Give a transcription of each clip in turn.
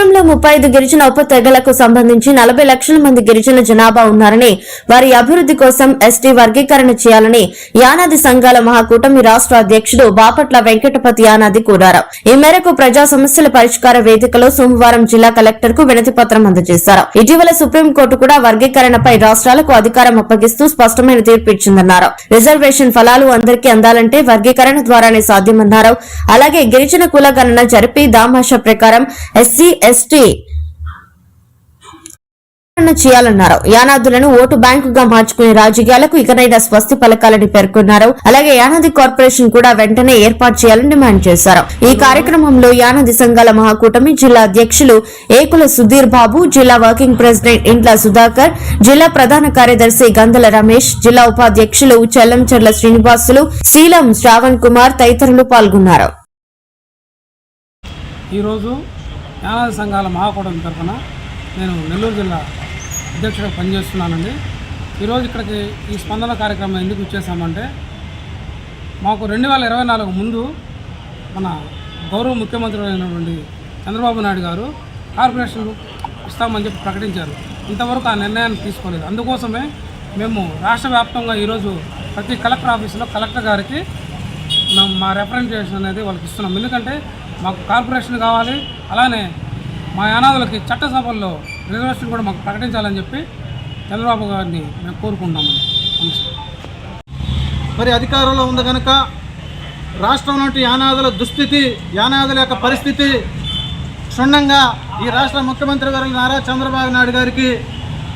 రాష్ట్రంలో ముప్పై ఐదు గిరిజన ఉప తెగలకు సంబంధించి నలభై లక్షల మంది గిరిజన జనాభా ఉన్నారని వారి అభివృద్ది కోసం ఎస్టీ వర్గీకరణ చేయాలని యానాది సంఘాల మహాకూటమి రాష్ట్ర అధ్యక్షుడు బాపట్ల వెంకటపతి యానాది కోరారు. ఈ మేరకు ప్రజా సమస్యల పరిష్కార వేదికలో సోమవారం జిల్లా కలెక్టర్కు వినతి పత్రం అందజేశారు. ఇటీవల సుప్రీంకోర్టు కూడా వర్గీకరణపై రాష్ట్రాలకు అధికారం అప్పగిస్తూ స్పష్టమైన తీర్పు ఇచ్చిందన్నారు. రిజర్వేషన్ ఫలాలు అందరికీ అందాలంటే వర్గీకరణ ద్వారానే సాధ్యమన్నారు. అలాగే గిరిజన కుల గణన జరిపి దామాషా ప్రకారం ఎస్సీ ఎస్టీ చేయాలన్నారు. యానాదులను ఓటు బ్యాంకుగా మార్చుకునే రాజకీయాలకు ఇకనైనా స్వస్తి పలకాలని పేర్కొన్నారు. అలాగే యానాది కార్పొరేషన్ కూడా వెంటనే ఏర్పాటు చేయాలని డిమాండ్ చేశారు. ఈ కార్యక్రమంలో యానాది సంఘాల మహాకూటమి జిల్లా అధ్యక్షులు ఏకుల సుధీర్ బాబు జిల్లా వర్కింగ్ ప్రెసిడెంట్ ఇంట్ల సుధాకర్ జిల్లా ప్రధాన కార్యదర్శి గంధల రమేష్ జిల్లా ఉపాధ్యక్షులు చెల్లంచెర్ల శ్రీనివాసులు శీలం శ్రావణ్ కుమార్ తదితరులు పాల్గొన్నారు. ఈరోజు యానాది సంఘాల మహాకూటమి తరఫున నేను నెల్లూరు జిల్లా అధ్యక్షుడిగా పనిచేస్తున్నానండి. ఈరోజు ఇక్కడికి ఈ స్పందన కార్యక్రమం ఎందుకు ఇచ్చేసామంటే మాకు రెండు వేల ఇరవై నాలుగు ముందు మన గౌరవ ముఖ్యమంత్రి అయినటువంటి చంద్రబాబు నాయుడు గారు కార్పొరేషన్ ఇస్తామని చెప్పి ప్రకటించారు. ఇంతవరకు ఆ నిర్ణయాన్ని తీసుకోలేదు. అందుకోసమే మేము రాష్ట్ర వ్యాప్తంగా ఈరోజు ప్రతి కలెక్టర్ ఆఫీసులో కలెక్టర్ గారికి మేము మా రిప్రజెంటేషన్ అనేది వాళ్ళకి ఇస్తున్నాం. ఎందుకంటే మాకు కార్పొరేషన్ కావాలి. అలానే మా అనాథులకి చట్టసభల్లో రిజర్వేషన్ కూడా మాకు ప్రకటించాలని చెప్పి చంద్రబాబు గారిని మేము కోరుకుంటాము మరి అధికారంలో ఉంది కనుక రాష్ట్రంలోని యానాదుల దుస్థితి యానాదుల యొక్క పరిస్థితి క్షుణ్ణంగా ఈ రాష్ట్ర ముఖ్యమంత్రి గారు నారా చంద్రబాబు నాయుడు గారికి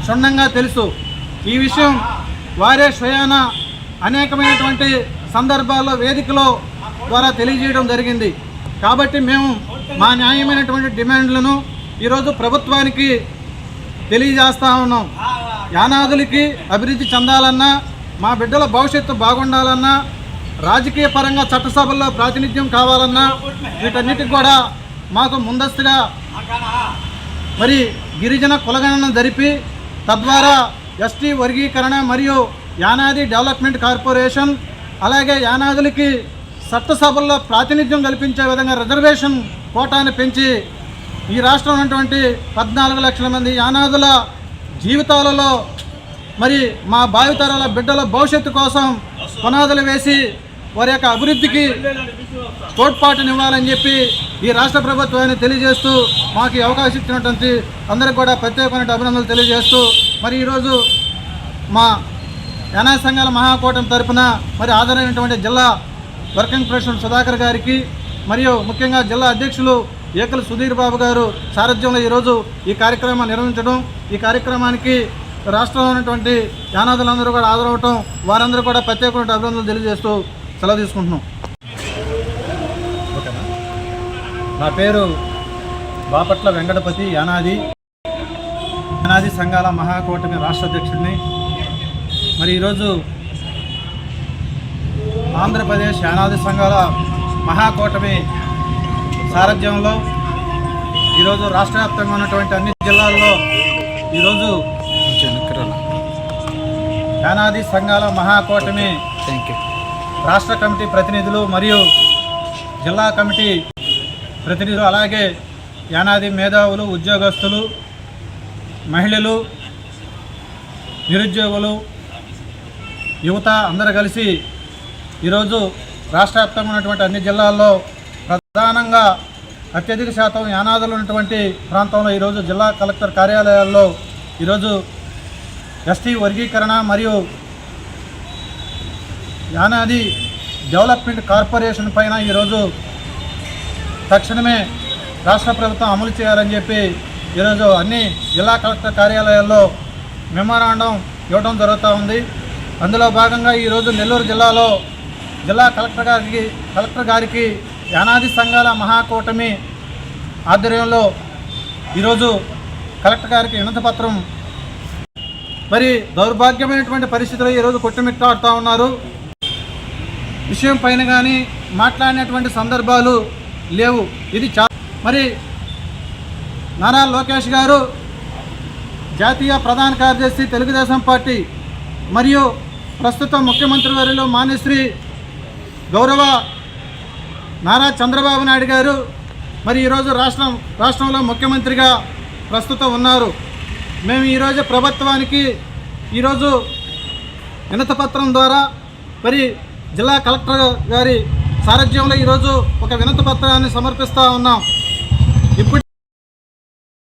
క్షుణ్ణంగా తెలుసు. ఈ విషయం వారే స్వయాన అనేకమైనటువంటి సందర్భాల్లో వేదికలో ద్వారా తెలియజేయడం జరిగింది. కాబట్టి మేము మా న్యాయమైనటువంటి డిమాండ్లను ఈరోజు ప్రభుత్వానికి తెలియజేస్తా ఉన్నాం. యానాదులకి అభివృద్ధి చెందాలన్నా మా బిడ్డల భవిష్యత్తు బాగుండాలన్నా రాజకీయ పరంగా చట్టసభల్లో ప్రాతినిధ్యం కావాలన్నా వీటన్నిటికి కూడా మాకు ముందస్తుగా మరి గిరిజన కులగణన జరిపి తద్వారా ఎస్టీ వర్గీకరణ మరియు యానాది డెవలప్మెంట్ కార్పొరేషన్ అలాగే యానాదులకి చట్టసభల్లో ప్రాతినిధ్యం కల్పించే విధంగా రిజర్వేషన్ కోటాను పెంచి ఈ రాష్ట్రంలో ఉన్నటువంటి పద్నాలుగు లక్షల మంది యానాదుల జీవితాలలో మరి మా భావితరాల బిడ్డల భవిష్యత్తు కోసం పునాదులు వేసి వారి యొక్క అభివృద్ధికి తోడ్పాటునివ్వాలని చెప్పి ఈ రాష్ట్ర ప్రభుత్వాన్ని తెలియజేస్తూ మాకు అవకాశం ఇచ్చినటువంటి అందరికి కూడా ప్రత్యేకమైన అభినందనలు తెలియజేస్తూ మరి ఈరోజు మా యానాయ సంఘాల మహాకూటమి తరపున మరి ఆదరైనటువంటి జిల్లా వర్కింగ్ ప్రెసిడెంట్ సుధాకర్ గారికి మరియు ముఖ్యంగా జిల్లా అధ్యక్షులు ఏకల సుధీర్ బాబు గారు సారథ్యంలో ఈరోజు ఈ కార్యక్రమాన్ని నిర్వహించడం. ఈ కార్యక్రమానికి రాష్ట్రంలో ఉన్నటువంటి యానాదులందరూ కూడా హాజరవటం వారందరూ కూడా ప్రత్యేకమైన అభినందనలు తెలియజేస్తూ సెలవు తీసుకుంటున్నాం. నా పేరు బాపట్ల వెంకటపతి యానాది. యానాది సంఘాల మహాకూటమి రాష్ట్ర అధ్యక్షుడిని మరి ఈరోజు ఆంధ్రప్రదేశ్ యానాది సంఘాల మహాకూటమి సారథ్యంలో ఈరోజు రాష్ట్ర వ్యాప్తంగా ఉన్నటువంటి అన్ని జిల్లాల్లో ఈరోజు యానాది సంఘాల మహాకూటమి రాష్ట్ర కమిటీ ప్రతినిధులు మరియు జిల్లా కమిటీ ప్రతినిధులు అలాగే యానాది మేధావులు ఉద్యోగస్తులు మహిళలు నిరుద్యోగులు యువత అందరూ కలిసి ఈరోజు రాష్ట్ర వ్యాప్తంగా ఉన్నటువంటి అన్ని జిల్లాల్లో ప్రధానంగా అత్యధిక శాతం యానాదులు ఉన్నటువంటి ప్రాంతంలో ఈరోజు జిల్లా కలెక్టర్ కార్యాలయాల్లో ఈరోజు ఎస్టీ వర్గీకరణ మరియు యానాది డెవలప్మెంట్ కార్పొరేషన్ పైన ఈరోజు తక్షణమే రాష్ట్ర ప్రభుత్వం అమలు చేయాలని చెప్పి ఈరోజు అన్ని జిల్లా కలెక్టర్ కార్యాలయాల్లో మెమోరాండం ఇవ్వడం జరుగుతూ ఉంది. అందులో భాగంగా ఈరోజు నెల్లూరు జిల్లాలో జిల్లా కలెక్టర్ గారికి కలెక్టర్ గారికి యానాది సంఘాల మహాకూటమి ఆధ్వర్యంలో ఈరోజు కలెక్టర్ గారికి వినతిపత్రం మరి దౌర్భాగ్యమైనటువంటి పరిస్థితులు ఈరోజు కొట్టుమిట్టాడుతూ ఉన్నారు. విషయం పైన కానీ మాట్లాడినటువంటి సందర్భాలు లేవు. ఇది చా మరి నారా లోకేష్ గారు జాతీయ ప్రధాన కార్యదర్శి తెలుగుదేశం పార్టీ మరియు ప్రస్తుత ముఖ్యమంత్రి వారిలో మాన్యశ్రీ గౌరవ నారా చంద్రబాబు నాయుడు గారు మరి ఈరోజు రాష్ట్రం రాష్ట్రంలో ముఖ్యమంత్రిగా ప్రస్తుతం ఉన్నారు. మేము ఈరోజు ప్రభుత్వానికి ఈరోజు వినతపత్రం ద్వారా మరి జిల్లా కలెక్టర్ గారి సారథ్యంలో ఈరోజు ఒక వినతపత్రాన్ని సమర్పిస్తూ ఉన్నాం. ఇప్పుడు